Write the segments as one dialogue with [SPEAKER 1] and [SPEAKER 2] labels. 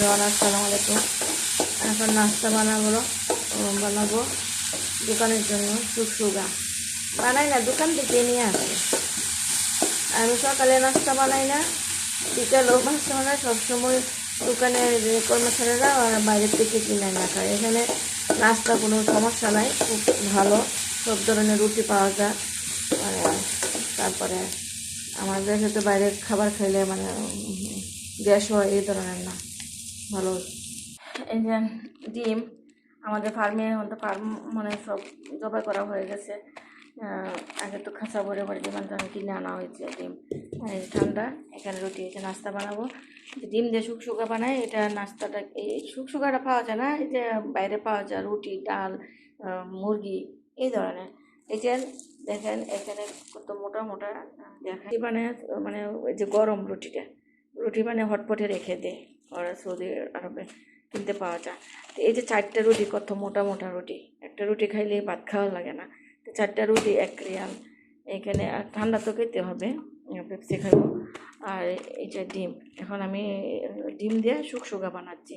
[SPEAKER 1] Everyone আলাইকুম। এখন নাস্তা বানাবো বানাবো, দোকানের জন্য সুগা বানাই না, দোকান থেকে নিয়ে আসে। আমি সকালে নাস্তা বানাই না, বিকালেও নাস্তা বানাই, সবসময় দোকানের কর্মচারীরা বাইরের থেকে কিনে না খায়। এখানে নাস্তা কোনো সমস্যা নাই, খুব ভালো, সব ধরনের রুটি পাওয়া যায়। মানে তারপরে আমাদের সাথে বাইরের খাবার খাইলে মানে গ্যাস হয়, এই ধরনের না। ভালো। এই যে ডিম, আমাদের ফার্মে আমাদের ফার্ম মানে সব জবাই করা হয়ে গেছে। আগে তো খাঁচা ভরে ভরে ডিম আনতে কিনে আনা হয়েছে ডিম। ঠান্ডা, এখানে রুটি এটা নাস্তা বানাবো। ডিম দিয়ে শুকশুকা বানাই এটা নাস্তাটা, এই শুকশুকাটা পাওয়া যায় না, এই যে বাইরে পাওয়া যায় রুটি, ডাল মুরগি, এই ধরনের। এই যে দেখেন, এখানে কত মোটা মোটা দেখা মানে মানে ওই যে গরম রুটিটা, রুটি মানে হটপটে রেখে দেয়। সৌদি আরবে কিনতে পাওয়া যায়। তো এই যে চারটা রুটি, কত মোটা মোটা রুটি, একটা রুটি খাইলে ভাত খাওয়া লাগে না। তো চারটা রুটি এক রিয়াল, এখানে আর ঠান্ডা তো খেতে হবে পেপসি খাব আর যে ডিম, এখন আমি ডিম দিয়ে শুকশুকা বানাচ্ছি।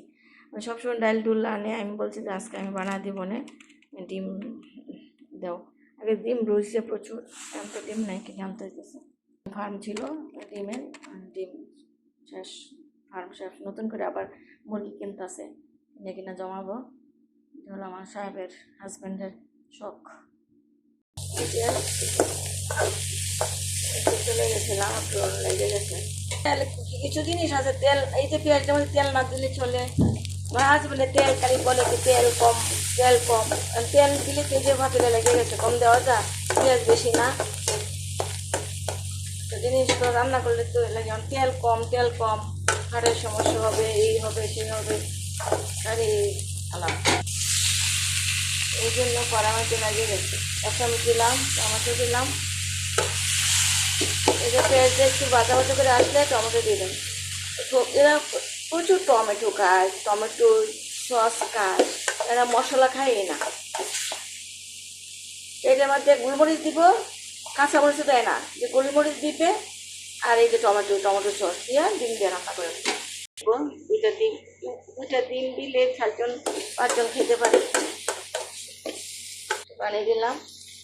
[SPEAKER 1] আমি সবসময় ডাল ডুল আনে, আমি বলছি যে আজকে আমি বানা দিব না, ডিম দাও। আগে ডিম রয়েছে প্রচুর, এখন তো ডিম নাই কিনে আনতে ফার্ম ছিল ডিমের, ডিম শেষ। ফার্ম শেষ নতুন করে আবার মুরগি কিনতেছে। কিনে কিনা জমাবো। এটা হলো আমার সাহেবের হাজব্যান্ডের শখ। চলে গেছিলাম কিছু জিনিস আছে, তেল যে তেল না দিলে চলে। আমার হাজবেন্ডে তেল তেল কম তেল কম। তেল দিলে লেগে গেছে কম দেওয়া পেঁয়াজ বেশি না। জিনিসগুলো রান্না করলে তো লাগে, তেল কম তেল কম। হাড়ের সমস্যা হবে, এই হবে সেই হবে। আরে আলাম এই জন্য পরামর্শ লাগিয়ে গেছে আমি দিলাম, টমেটো দিলাম। যে পেঁয়াজটা একটু বাজা বাজা করে আসলে টমেটো দিলাম এরা প্রচুর টমেটো খায় টমেটো সস খায় এরা মশলা খায় না। এটার মধ্যে গোলমরিচ দিব কাঁচা মরিচ দেয় না। যে গোলমরিচ দিবে আর এই যে টমেটো টমেটো সস দিয়ে ডিম দিয়ে রান্না করে। দুইটা ডিম দুইটা ডিম দিলে চারজন, পাঁচজন খেতে পারে। পানি দিলাম,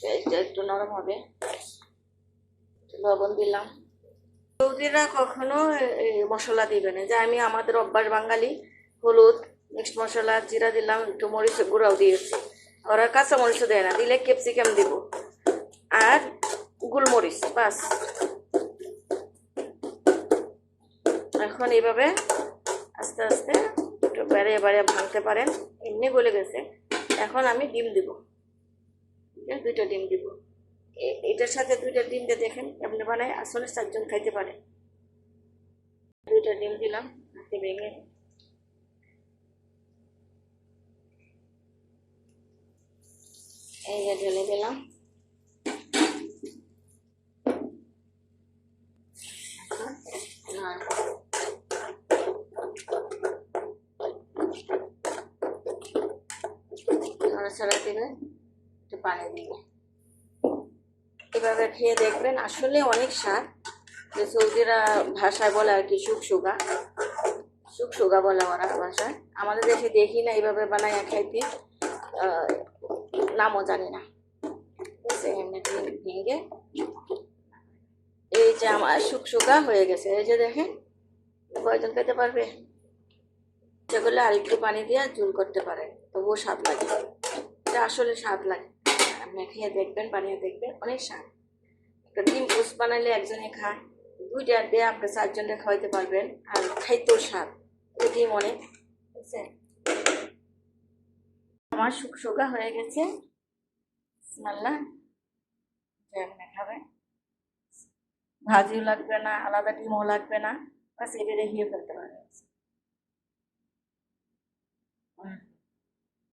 [SPEAKER 1] পেঁয়াজটা একটু নরম হবে। লবণ দিলাম। সৌদিরা কখনো মশলা দিবে না। যে আমি আমাদের অভ্যাস বাঙালি, হলুদ, মিক্সড মশলা, জিরা দিলাম, একটু মরিচ গুঁড়াও দিয়েছি। ওরা কাঁচা মরিচও দেয় না, দিলে ক্যাপসিকাম দিব। আর গোলমরিচ, বাস। এখন এইভাবে আস্তে আস্তে একটু বেড়ে বাড়িয়ে ভাঙতে পারেন। এমনি গলে গেছে। এখন আমি ডিম দিব। দুইটা ডিম দিব। এটার সাথে দুইটা ডিম দিয়ে দেখেন আপনি বানায়। আসলে চারজন খাইতে পারে। দুইটা ডিম দিলাম, হাতে ভেঙে। এই যে ঢেলে দিলাম। নড়াচড়া দিবে একটু পানি দিবে এভাবে খেয়ে দেখবেন, আসলে অনেক স্বাদ। যে সৌদিরা ভাষায় বলে আর কি শুকশুগা শুকশুগা বলে ওরা ভাষায়। আমাদের দেশে দেখি না এইভাবে বানাইয়া খাইতে নামও জানি না। ভেঙে- এই যে আমার সুখ শুকশুগা হয়ে গেছে। এই যে দেখেন, কয়জন খেতে পারবে? যেগুলো আর একটু পানি দিয়ে জুল করতে পারে তবুও স্বাদ লাগে। এটা আসলে স্বাদ লাগে। আপনি খেয়ে দেখবেন, বানিয়ে দেখবেন, অনেক স্বাদ। একটা ডিম পোস্ট বানাইলে একজনে খায়, দুইটা দিয়ে আপনি চারজনকে খাওয়াইতে পারবেন, আর খাইতেও স্বাদ। ডিম অনেক, বুঝছেন? আমার শুকশুকা হয়ে গেছে। স্মেল্লা আপনি খাবেন। ভাজিও লাগবে না, আলাদা ডিমও লাগবে না। বাস এটা রেখে ফেলতে পারবেন।